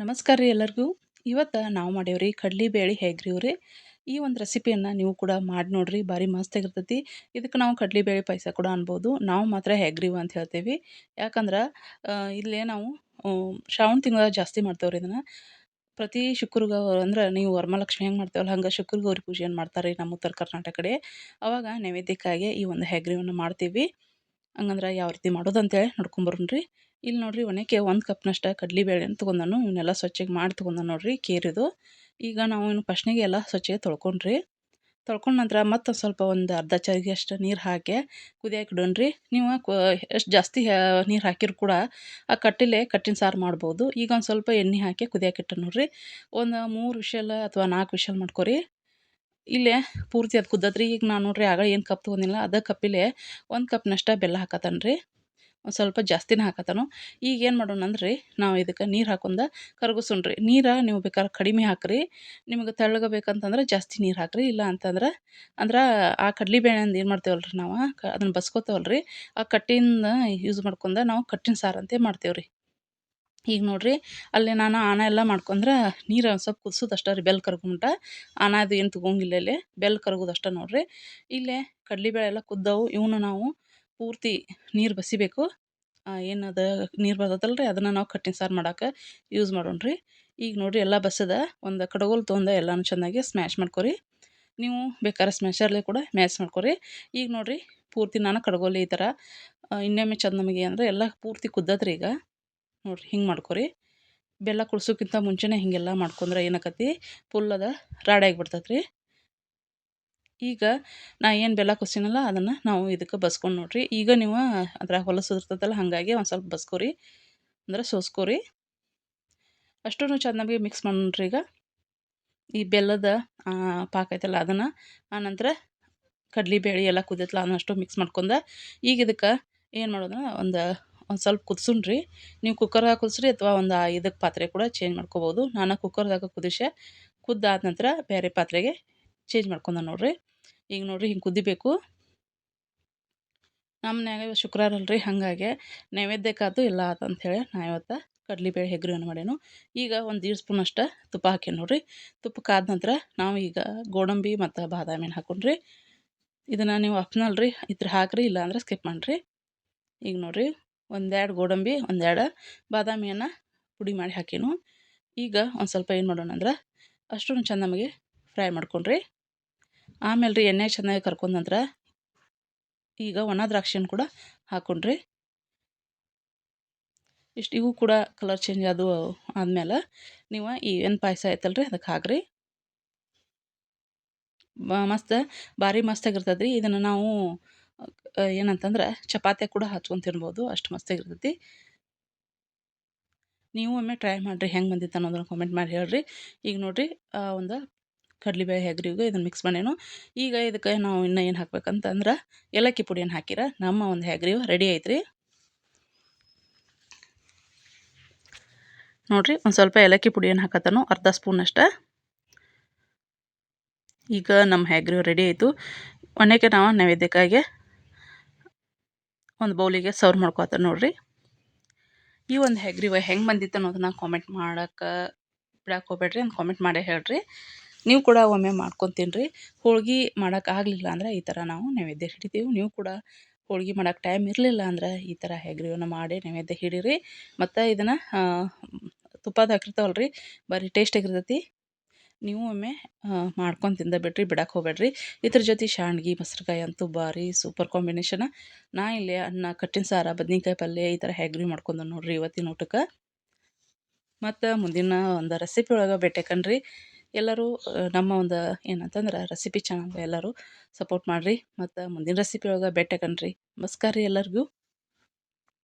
ನಮಸ್ಕಾರ ರೀ ಎಲ್ಲರಿಗೂ. ಇವತ್ತು ನಾವು ಮಾಡೇವ್ರಿ ಕಡ್ಲಿ ಬೇಳೆ ಹೇಗ್ರಿ ಈ ಒಂದು ರೆಸಿಪಿಯನ್ನು ನೀವು ಕೂಡ ಮಾಡಿ ನೋಡ್ರಿ, ಭಾರಿ ಮಸ್ತಾಗಿರ್ತೈತಿ ಇದಕ್ಕೆ ನಾವು ಕಡ್ಲಿ ಬೇಳೆ ಪಾಯಸ ಕೂಡ ಅನ್ಬೋದು. ನಾವು ಮಾತ್ರ ಹೆಗ್ರಿವ ಅಂತ ಹೇಳ್ತೇವೆ. ಯಾಕಂದ್ರೆ ಇಲ್ಲೇ ನಾವು ಶ್ರಾವಣ ತಿಂಗಳ ಜಾಸ್ತಿ ಮಾಡ್ತೇವ್ರಿ ಇದನ್ನು. ಪ್ರತಿ ಶುಕ್ರಗ ಅಂದ್ರೆ ನೀವು ವರಮಹಾಲಕ್ಷ್ಮಿ ಹೆಂಗೆ ಮಾಡ್ತೇವಲ್ಲ, ಹಂಗೆ ಶುಕ್ರ ಗೌರಿ ಪೂಜೆಯನ್ನು ಮಾಡ್ತಾರೆ ನಮ್ಮ ಉತ್ತರ ಕರ್ನಾಟಕ ಕಡೆ ಅವಾಗ ನೈವೇದ್ಯಕ್ಕಾಗಿ ಈ ಒಂದು ಹೆಗ್ರಿವನ್ನು ಮಾಡ್ತೀವಿ. ಹಂಗಂದ್ರೆ ಯಾವ ರೀತಿ ಮಾಡೋದು ಅಂತೇಳಿ ನೋಡ್ಕೊಂಬರ್ರಿ ಇಲ್ಲಿ ನೋಡ್ರಿ ಒಣಕೆ ಒಂದು ಕಪ್ನಷ್ಟು ಅಂತ ತೊಗೊಂಡನು, ಇವನ್ನೆಲ್ಲ ಸ್ವಚ್ಛಗೆ ಮಾಡಿ ತೊಗೊಂಡನು ನೋಡ್ರಿ ಕೇರಿದು ಈಗ ನಾವು ಇನ್ನು ಫಸ್ಟ್ನಿಗೆ ಎಲ್ಲ ಸ್ವಚ್ಛಗೆ ತೊಳ್ಕೊಂಡ್ರಿ. ತೊಳ್ಕೊಂಡ ನಂತರ ಮತ್ತೊಂದು ಸ್ವಲ್ಪ ಒಂದು ಅರ್ಧ ಚರಿಗೆ ಅಷ್ಟು ನೀರು ಹಾಕಿ ಕುದಿಯಕ್ಕೆ ಇಡೋಣ್ರಿ. ನೀವು ಎಷ್ಟು ಜಾಸ್ತಿ ನೀರು ಹಾಕಿರು ಕೂಡ ಆ ಕಟ್ಟಿಲೆ ಕಟ್ಟಿನ ಸಾರು ಮಾಡ್ಬೋದು. ಈಗ ಒಂದು ಸ್ವಲ್ಪ ಎಣ್ಣೆ ಹಾಕಿ ಕುದಿಯಕ್ಕೆ ಇಟ್ಟು ನೋಡ್ರಿ. ಒಂದು ಮೂರು ವಿಷಲ್ ಅಥವಾ ನಾಲ್ಕು ವಿಷಲ್ ಮಾಡ್ಕೊರಿ. ಇಲ್ಲೇ ಪೂರ್ತಿ ಅದು ಕುದ್ದದ್ರಿ, ಈಗ ನಾನು ನೋಡ್ರಿ ಆಗ ಏನು ಕಪ್ ತೊಗೊಂಡಿಲ್ಲ, ಅದೇ ಕಪ್ಪಿಲೆ ಒಂದು ಕಪ್ನಷ್ಟ ಬೆಲ್ಲ ಹಾಕತ್ತಾನ ರೀ ಒಂದು ಸ್ವಲ್ಪ ಜಾಸ್ತಿನೇ ಹಾಕತ್ತಾನು ಈಗ ಏನು ಮಾಡೋಣ ಅಂದ್ರೆ, ನಾವು ಇದಕ್ಕೆ ನೀರು ಹಾಕೊಂಡ ರೀ ನೀರು ನೀವು ಬೇಕಾದ್ರೆ ಕಡಿಮೆ ಹಾಕ್ರಿ, ನಿಮಗೆ ತೆಳ್ಳಗೆ ಬೇಕಂತಂದ್ರೆ ಜಾಸ್ತಿ ನೀರು ಹಾಕ್ರಿ, ಇಲ್ಲ ಅಂತಂದ್ರೆ, ಅಂದ್ರೆ ಆ ಕಡ್ಲೆ ಬೇಳೆ ಅಂದ ಏನು ಮಾಡ್ತೇವಲ್ಲ ರೀ ನಾವು ಅದನ್ನು ಬಸ್ಕೋತೇವಲ್ಲ ರೀ ಆ ಕಟ್ಟಿಂದ ಯೂಸ್ ಮಾಡ್ಕೊಂಡು ನಾವು ಕಟ್ಟಿನ ಸಾರು ಅಂತ ಮಾಡ್ತೇವೆ ರೀ ಈಗ ನೋಡಿರಿ, ಅಲ್ಲಿ ನಾನು ಆನ ಎಲ್ಲ ಮಾಡ್ಕೊಂಡ್ರೆ ನೀರು ಸ್ವಲ್ಪ ಕುದಿಸೋದು ಅಷ್ಟೇ ರೀ, ಬೆಲ್ ಕರ್ಗೊಂಬಿಟ್ಟ ಆನ ಅದು ಏನು ತಗೊಂಗಿಲ್ಲ ಇಲ್ಲಿ, ಬೆಲ್ ಕರ್ಗೋದು ಅಷ್ಟೇ ನೋಡಿರಿ. ಇಲ್ಲೇ ಕಡ್ಲೆಬೇಳೆ ಎಲ್ಲ ಕುದ್ದವು, ಇವನು ನಾವು ಪೂರ್ತಿ ನೀರು ಬಸಿಬೇಕು. ಏನದು ನೀರು ಬರ್ತದಲ್ಲ ರೀ ಅದನ್ನು ನಾವು ಕಟ್ಟಿನ ಸಾರು ಮಾಡೋಕೆ ಯೂಸ್ ಮಾಡೋಣ ರೀ ಈಗ ನೋಡಿರಿ ಎಲ್ಲ ಬಸದ ಒಂದು ಕಡಗೋಲು ತೊಗೊಂಡು ಎಲ್ಲನೂ ಚೆನ್ನಾಗಿ ಸ್ಮ್ಯಾಶ್ ಮಾಡ್ಕೊರಿ. ನೀವು ಬೇಕಾದ್ರೆ ಸ್ಮ್ಯಾಶರ್ಲೆ ಕೂಡ ಮ್ಯಾಶ್ ಮಾಡ್ಕೊರಿ. ಈಗ ನೋಡಿರಿ, ಪೂರ್ತಿ ನಾನು ಕಡಗೋಲಿ ಈ ಥರ ಇನ್ನೊಮ್ಮೆ ಚೆಂದ ನಮಗೆ ಅಂದರೆ ಎಲ್ಲ ಪೂರ್ತಿ ಕುದ್ದದ್ರಿ ಈಗ. ನೋಡಿರಿ ಹಿಂಗೆ ಮಾಡ್ಕೊರಿ. ಬೆಲ್ಲ ಕುಡ್ಸೋಕ್ಕಿಂತ ಮುಂಚೆನೇ ಹಿಂಗೆಲ್ಲ ಮಾಡ್ಕೊಂಡ್ರೆ ಏನಾಕತಿ ಫುಲ್ ಅದ ರಾಡಾಗಿ ಆಗಿಬಿಡ್ತೈತೆ ರೀ ಈಗ ನಾ ಏನು ಬೆಲ್ಲ ಕುಸಿನಲ್ಲ ಅದನ್ನು ನಾವು ಇದಕ್ಕೆ ಬಸ್ಕೊಂಡು ನೋಡ್ರಿ. ಈಗ ನೀವು ಅದ್ರಾಗ ಹೊಲಸು ಹಾಗಾಗಿ ಒಂದು ಸ್ವಲ್ಪ ಬಸ್ಕೋರಿ. ಅಂದ್ರೆ ಸೋಸ್ಕೋರಿ. ಅಷ್ಟೂ ಚೆನ್ನಾಗಿ ಮಿಕ್ಸ್ ಮಾಡ್ರಿ ಈಗ. ಈ ಬೆಲ್ಲದ ಪಾಕ ಐತಲ್ಲ ಅದನ್ನು, ಆನಂತರ ಬೇಳೆ ಎಲ್ಲ ಕುದಿಯತ್ತಲ್ಲ ಅದನ್ನಷ್ಟು ಮಿಕ್ಸ್ ಮಾಡ್ಕೊಂಡು, ಈಗ ಇದಕ್ಕೆ ಏನು ಮಾಡೋದನ್ನ ಒಂದು ಒಂದು ಸ್ವಲ್ಪ ಕುದಿಸುಣ್ರಿ. ನೀವು ಕುಕ್ಕರ್ದಾಗ ಕುದಿಸ್ರಿ ಅಥವಾ ಒಂದು ಇದಕ್ಕೆ ಪಾತ್ರೆ ಕೂಡ ಚೇಂಜ್ ಮಾಡ್ಕೋಬೋದು. ನಾನು ಕುಕ್ಕರ್ದಾಗ ಕುದಿಸೆ ಕುದ್ದಾದ ನಂತರ ಬೇರೆ ಪಾತ್ರೆಗೆ ಚೇಂಜ್ ಮಾಡ್ಕೊಂಡ ನೋಡಿರಿ. ಈಗ ನೋಡಿರಿ ಹಿಂಗೆ ಕುದಿಬೇಕು. ನಮ್ಮ ಶುಕ್ರವಾರ ಅಲ್ರಿ, ಹಾಗಾಗಿ ನೈವೇದ್ಯಕ್ಕಾದು ಇಲ್ಲ ಅಂಥೇಳಿ ನಾ ಇವತ್ತು ಕಡ್ಲಿಬೇಳೆ ಹೆಗ್ರಿಯನ್ನು ಮಾಡೇನು. ಈಗ ಒಂದು ದೀಡ್ ಸ್ಪೂನ್ ತುಪ್ಪ ಹಾಕಿ ನೋಡ್ರಿ. ತುಪ್ಪ ಕಾದ ನಂತರ ನಾವು ಈಗ ಗೋಡಂಬಿ ಮತ್ತು ಬಾದಾಮಿನ ಹಾಕೊಂಡ್ರಿ. ಇದನ್ನು ನೀವು ಅಪ್ನಲ್ರಿ ಇದ್ರ ಹಾಕ್ರಿ, ಇಲ್ಲಾಂದ್ರೆ ಸ್ಕಿಪ್ ಮಾಡಿರಿ. ಈಗ ನೋಡಿರಿ. ಒಂದೆರಡು ಗೋಡಂಬಿ, ಒಂದೆರಡು ಬಾದಾಮಿಯನ್ನು ಪುಡಿ ಮಾಡಿ ಹಾಕಿನು. ಈಗ ಒಂದು ಸ್ವಲ್ಪ ಏನು ಮಾಡೋಣ ಅಂದ್ರೆ ಅಷ್ಟೊಂದು ಚೆಂದ ನಮಗೆ ಫ್ರೈ ಮಾಡ್ಕೊಂಡ್ರಿ. ಆಮೇಲೆ ರೀ ಎಣ್ಣೆ ಚೆನ್ನಾಗಿ ಕರ್ಕೊಂಡಂದ್ರೆ ಈಗ ಒಣ ದ್ರಾಕ್ಷಿಯನ್ನು ಕೂಡ ಹಾಕ್ಕೊಂಡ್ರಿ ಇಷ್ಟು ಇವು ಕೂಡ ಕಲರ್ ಚೇಂಜ್ ಅದು ಆದಮೇಲೆ ನೀವು ಈ ಏನು ಪಾಯಸ ಐತಲ್ಲ ರೀ ಅದಕ್ಕೆ ಹಾಕ್ರಿ ಮಸ್ತ್ ಭಾರಿ ಮಸ್ತಾಗಿರ್ತದೆ ರೀ ಇದನ್ನು ನಾವು ಏನಂತಂದ್ರೆ ಚಪಾತಿ ಕೂಡ ಹಚ್ಕೊಂಡು ತಿನ್ಬೋದು ಅಷ್ಟು ಮಸ್ತಾಗಿರ್ತೈತಿ. ನೀವು ಒಮ್ಮೆ ಟ್ರೈ ಮಾಡಿರಿ, ಹೆಂಗೆ ಬಂದಿತ್ತು ಅನ್ನೋದನ್ನು ಕಾಮೆಂಟ್ ಮಾಡಿ ಹೇಳ್ರಿ. ಈಗ ನೋಡಿರಿ ಒಂದು ಕಡಲೆಬೇಳೆ ಹೆಗ್ರಿಗೂ ಇದನ್ನು ಮಿಕ್ಸ್ ಮಾಡೇನು. ಈಗ ಇದಕ್ಕೆ ನಾವು ಇನ್ನೂ ಏನು ಹಾಕ್ಬೇಕಂತಂದ್ರೆ, ಏಲಕ್ಕಿ ಪುಡಿಯನ್ನು ಹಾಕಿರ, ನಮ್ಮ ಒಂದು ಹೆಗ್ರಿವು ರೆಡಿ ಐತ್ರಿ. ನೋಡಿರಿ, ಒಂದು ಸ್ವಲ್ಪ ಏಲಕ್ಕಿ ಪುಡಿಯನ್ನು ಹಾಕತ್ತಾನು, ಅರ್ಧ ಸ್ಪೂನ್ ಅಷ್ಟೇ. ಈಗ ನಮ್ಮ ಹೆಗ್ರಿವು ರೆಡಿ ಆಯಿತು. ಒಣಕ್ಕೆ ನಾವು ನೈವೇದ್ಯಕ್ಕಾಗಿ ಒಂದು ಬೌಲಿಗೆ ಸರ್ವ್ ಮಾಡ್ಕೊತ ನೋಡ್ರಿ. ಈ ಒಂದು ಹೆಗ್ರಿವ ಹೆಂಗೆ ಬಂದಿತ್ತು ಅನ್ನೋದನ್ನ ಕಾಮೆಂಟ್ ಮಾಡಕ್ಕೆ ಬಿಡಕ್ಕೆ ಹೋಗ್ಬೇಡ್ರಿ, ಒಂದು ಕಾಮೆಂಟ್ ಮಾಡೇ ಹೇಳ್ರಿ. ನೀವು ಕೂಡ ಒಮ್ಮೆ ಮಾಡ್ಕೊತೀನಿ ರೀ ಹೋಳ್ಗೆ ಮಾಡೋಕ್ಕಾಗಲಿಲ್ಲ ಅಂದ್ರೆ ಈ ಥರ ನಾವು ನೈವೇದ್ಯ ಹಿಡಿತೀವಿ. ನೀವು ಕೂಡ ಹೋಳ್ಗೆ ಮಾಡೋಕೆ ಟೈಮ್ ಇರಲಿಲ್ಲ ಅಂದ್ರೆ ಈ ಥರ ಹೆಗ್ರಿವನ್ನು ಮಾಡಿ ನೈವೇದ್ಯ ಹಿಡೀರಿ. ಮತ್ತು ಇದನ್ನು ತುಪ್ಪದ ಹಾಕಿರ್ತಾವಲ್ಲ ರೀ ಭಾರಿ ಟೇಸ್ಟಾಗಿರ್ತೈತಿ ನೀವು ಒಮ್ಮೆ ಮಾಡ್ಕೊಂಡು ತಿಂದ ಬಿಡ್ರಿ ಬಿಡಕ್ಕೆ ಹೋಗಬೇಡ್ರಿ. ಇದ್ರ ಜೊತೆ ಶಾಂಡ್ಗಿ ಮೊಸರುಕಾಯಿ ಅಂತೂ ಭಾರಿ ಸೂಪರ್ ಕಾಂಬಿನೇಷನ್ ನಾ ಇಲ್ಲಿ ಅನ್ನ, ಕಟ್ಟಿನ ಸಾರ, ಬದ್ನಿಕಾಯಿ ಪಲ್ಯ ಈ ಥರ ಹೆಗ್ರಿ ಮಾಡ್ಕೊಂಡು ನೋಡ್ರಿ ಇವತ್ತಿನ ಊಟಕ್ಕೆ. ಮತ್ತು ಮುಂದಿನ ಒಂದು ರೆಸಿಪಿ ಒಳಗೆ ಕಣ್ರಿ ಎಲ್ಲರೂ ನಮ್ಮ ಒಂದು ಏನಂತಂದ್ರೆ ರೆಸಿಪಿ ಚಾನಲ್ಗೆ ಎಲ್ಲರೂ ಸಪೋರ್ಟ್ ಮಾಡಿರಿ. ಮತ್ತು ಮುಂದಿನ ರೆಸಿಪಿ ಒಳಗೆ ಭೇಟಿ ಕಣ್ರಿ ನಮಸ್ಕಾರ ರೀ ಎಲ್ಲರಿಗೂ.